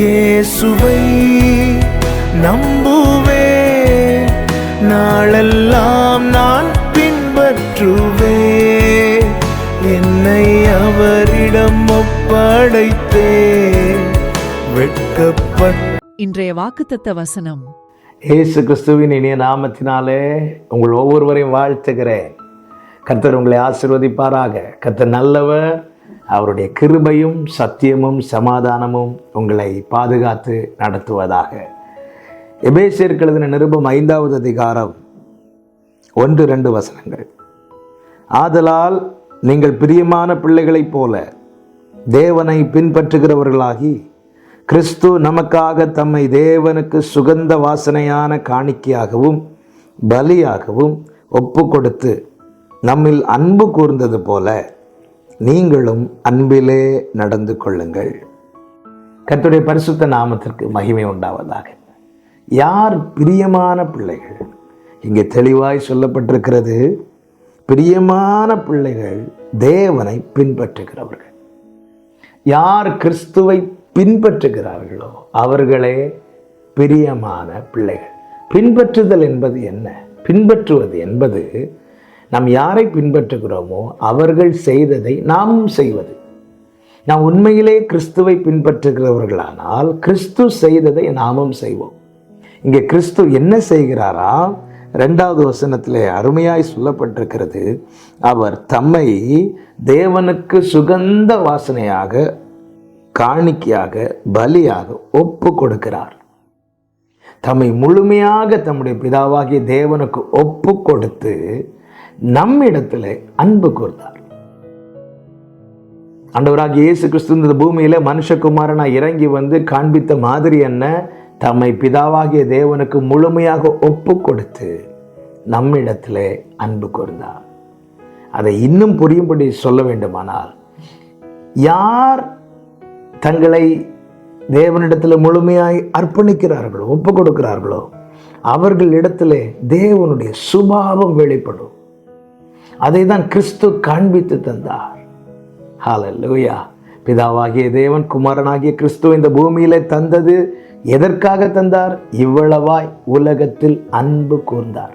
இயேசுவை நம்புவேன் நாளெல்லாம் நான் பின்பற்றுவேன் என்னை அவரிடம் ஒப்படைத்தேன் வெட்கப்பட்ட இன்றைய வாக்குத்தத்த வசனம். இயேசு கிறிஸ்துவின் இனிய நாமத்தினாலே உங்கள் ஒவ்வொருவரையும் வாழ்த்துகிறேன். கர்த்தர் உங்களை ஆசிர்வதிப்பாராக. கர்த்தர் நல்லவர் அவருடைய கிருபையும் சத்தியமும் சமாதானமும் உங்களை பாதுகாத்து நடத்துவதாக. எபேசியர்களது நிருபம் ஐந்தாவது அதிகாரம் ஒன்று ரெண்டு வசனங்கள். ஆதலால் நீங்கள் பிரியமான பிள்ளைகளைப் போல தேவனை பின்பற்றுகிறவர்களாகி கிறிஸ்து நமக்காக தம்மை தேவனுக்கு சுகந்த வாசனையான காணிக்கையாகவும் பலியாகவும் ஒப்பு கொடுத்து நம்மில் அன்பு கூர்ந்தது போல நீங்களும் அன்பிலே நடந்து கொள்ளுங்கள். கத்துடைய பரிசுத்த நாமத்திற்கு மகிமை உண்டாவதாக. யார் பிரியமான பிள்ளைகள்? இங்கே தெளிவாய் சொல்லப்பட்டிருக்கிறது பிரியமான பிள்ளைகள் தேவனை பின்பற்றுகிறவர்கள். யார் கிறிஸ்துவை பின்பற்றுகிறார்களோ அவர்களே பிரியமான பிள்ளைகள். பின்பற்றுதல் என்பது என்ன? பின்பற்றுவது என்பது நாம் யாரை பின்பற்றுகிறோமோ அவர்கள் செய்ததை நாமும் செய்வது. நாம் உண்மையிலே கிறிஸ்துவை பின்பற்றுகிறவர்களானால் கிறிஸ்து செய்ததை நாமும் செய்வோம். இங்கே கிறிஸ்து என்ன செய்கிறாரா? ரெண்டாவது வசனத்தில் அருமையாய் சொல்லப்பட்டிருக்கிறது அவர் தம்மை தேவனுக்கு சுகந்த வாசனையாக காணிக்கையாக பலியாக ஒப்பு கொடுக்கிறார். தம்மை முழுமையாக தம்முடைய பிதாவாகிய தேவனுக்கு ஒப்பு கொடுத்து நம்மிடத்தில் அன்பு கூர்ந்தார். அண்டவராக இயேசு கிறிஸ்து இந்த பூமியில மனுஷகுமாரனா இறங்கி வந்து காண்பித்த மாதிரி என்ன? தம்மை பிதாவாகிய தேவனுக்கு முழுமையாக ஒப்பு கொடுத்து நம்மிடத்தில் அன்பு கூர்ந்தார். அதை இன்னும் புரியும்படி சொல்ல வேண்டுமானால் யார் தங்களை தேவனிடத்தில் முழுமையாய் அர்ப்பணிக்கிறார்களோ ஒப்பு கொடுக்கிறார்களோ அவர்களிடத்திலே தேவனுடைய சுபாவம் வெளிப்படும். அதை தான் கிறிஸ்து காண்பித்து தந்தார். ஹalleluya பிதாவாகிய தேவன் குமாரனாகிய கிறிஸ்து இந்த பூமியிலே தந்தது எதற்காக தந்தார்? இவ்வளவாய் உலகத்தில் அன்பு கூர்ந்தார்.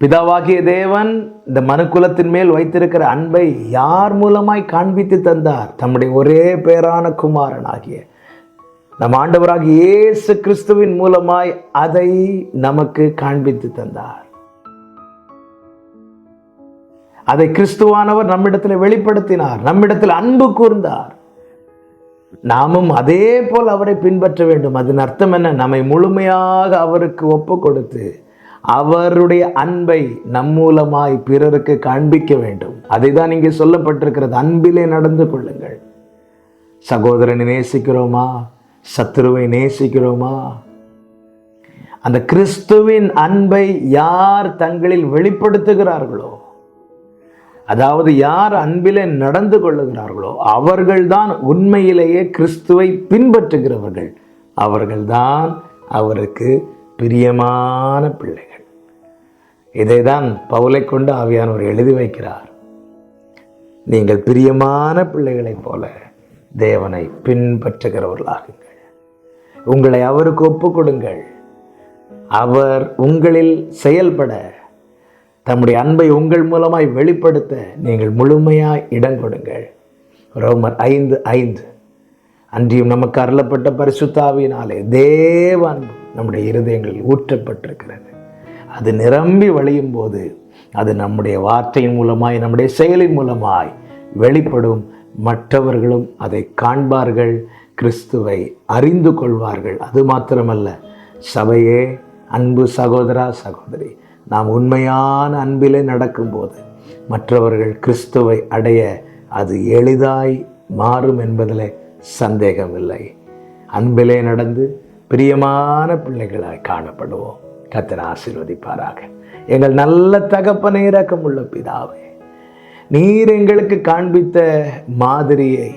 பிதாவாகிய தேவன் இந்த மனுக்குலத்தின் மேல் வைத்திருக்கிற அன்பை யார் மூலமாய் காண்பித்து தந்தார்? தம்முடைய ஒரே பேரான குமாரனாகிய. நம் ஆண்டவராகிய இயேசு கிறிஸ்துவின் மூலமாய் அதை நமக்கு காண்பித்து தந்தார். அதை கிறிஸ்துவானவர் நம்மிடத்தில் வெளிப்படுத்தினார் நம்மிடத்தில் அன்பு கூர்ந்தார். நாமும் அதே போல் அவரை பின்பற்ற வேண்டும். அதன் அர்த்தம் என்ன? நம்மை முழுமையாக அவருக்கு ஒப்பு கொடுத்து அவருடைய அன்பை நம் மூலமாய் பிறருக்கு காண்பிக்க வேண்டும். அதை தான் இங்கே சொல்லப்பட்டிருக்கிறது. அன்பிலே நடந்து கொள்ளுங்கள். சகோதரனை நேசிக்கிறோமா? சத்துருவை நேசிக்கிறோமா? அந்த கிறிஸ்துவின் அன்பை யார் தங்களில் வெளிப்படுத்துகிறார்களோ அதாவது யார் அன்பிலே நடந்து கொள்ளுகிறார்களோ அவர்கள்தான் உண்மையிலேயே கிறிஸ்துவை பின்பற்றுகிறவர்கள். அவர்கள்தான் அவருக்கு பிரியமான பிள்ளைகள். இதை தான் பவுலை கொண்டு ஆவியானவர் எழுதி வைக்கிறார். நீங்கள் பிரியமான பிள்ளைகளைப் போல தேவனை பின்பற்றுகிறவர்களாகுங்கள். உங்களை அவருக்கு ஒப்பு கொடுங்கள். அவர் உங்களில் செயல்பட தம்முடைய அன்பை உங்கள் மூலமாய் வெளிப்படுத்த நீங்கள் முழுமையாய் இடம் கொடுங்கள். ரோமர் ஐந்து ஐந்து. அன்றியும் நமக்கு அருளப்பட்ட பரிசுத்தாவினாலே தேவ அன்பு நம்முடைய இருதயங்களில் ஊற்றப்பட்டிருக்கிறது. அது நிரம்பி வழியும் போது அது நம்முடைய வார்த்தையின் மூலமாய் நம்முடைய செயலின் மூலமாய் வெளிப்படும். மற்றவர்களும் அதை காண்பார்கள் கிறிஸ்துவை அறிந்து கொள்வார்கள். அது மாத்திரமல்ல சபையே அன்பு சகோதரா சகோதரி நாம் உண்மையான அன்பிலே நடக்கும்போது மற்றவர்கள் கிறிஸ்துவை அடைய அது எளிதாய் மாறும் என்பதில் சந்தேகமில்லை. அன்பிலே நடந்து பிரியமான பிள்ளைகளாய் காணப்படுவோம். கத்தர் ஆசீர்வதிப்பாராக. எங்கள் நல்ல தகப்பனை இரக்கமுள்ள பிதாவே நீர் எங்களுக்கு காண்பித்த மாதிரியை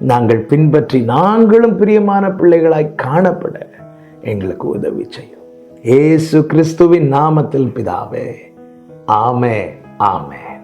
நாங்கள் பின்பற்றி நாங்களும் பிரியமான பிள்ளைகளாய் காணப்பட எங்களுக்கு உதவி செய்யும். ஏசு கிறிஸ்துவின் நாமத்தில் பிதாவே. ஆமே ஆமே